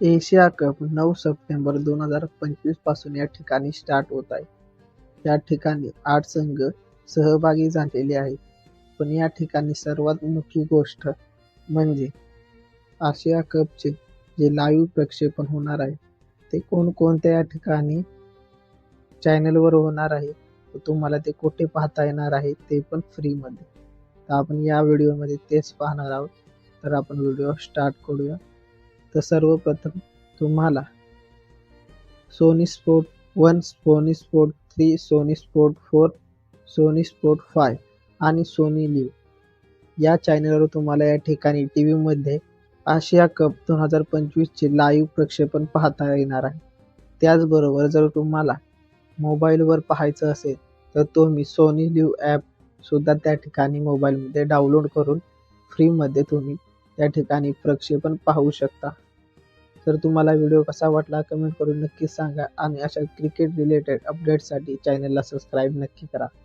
Asia cup नऊ September दोन हजार पंचवीसपासून या ठिकाणी स्टार्ट होत आहे. या ठिकाणी आठ संघ सहभागी झालेले आहेत. पण या ठिकाणी सर्वात मोठी गोष्ट म्हणजे आशिया कपचे जे लाईव्ह प्रक्षेपण होणार आहे ते कोणकोणत्या या ठिकाणी चॅनलवर होणार आहे तुम्हाला ते कुठे पाहता येणार आहे ते पण फ्रीमध्ये तर आपण या व्हिडिओमध्ये तेच पाहणार आहोत. तर आपण व्हिडिओ स्टार्ट करूया. तर सर्वप्रथम तुम्हाला Sony sport one Sony sport three Sony sport four Sony sport five आणि सोनी लिव या चॅनलवर तुम्हाला या ठिकाणी टी व्हीमध्ये आशिया कप दोन हजार पंचवीसचे लाईव्ह प्रक्षेपण पाहता येणार आहे. त्याचबरोबर जर तुम्हाला मोबाईलवर पाहायचं असेल तर तुम्ही सोनी लिव्ह ॲपसुद्धा त्या ठिकाणी मोबाईलमध्ये डाउनलोड करून फ्रीमध्ये तुम्ही त्या ठिकाणी प्रक्षेपण पाहू शकता. तर तुम्हाला व्हिडिओ कसा वाटला कमेंट करून नक्की सांगा आणि अशा क्रिकेट रिलेटेड अपडेटसाठी चॅनलला सबस्क्राईब नक्की करा.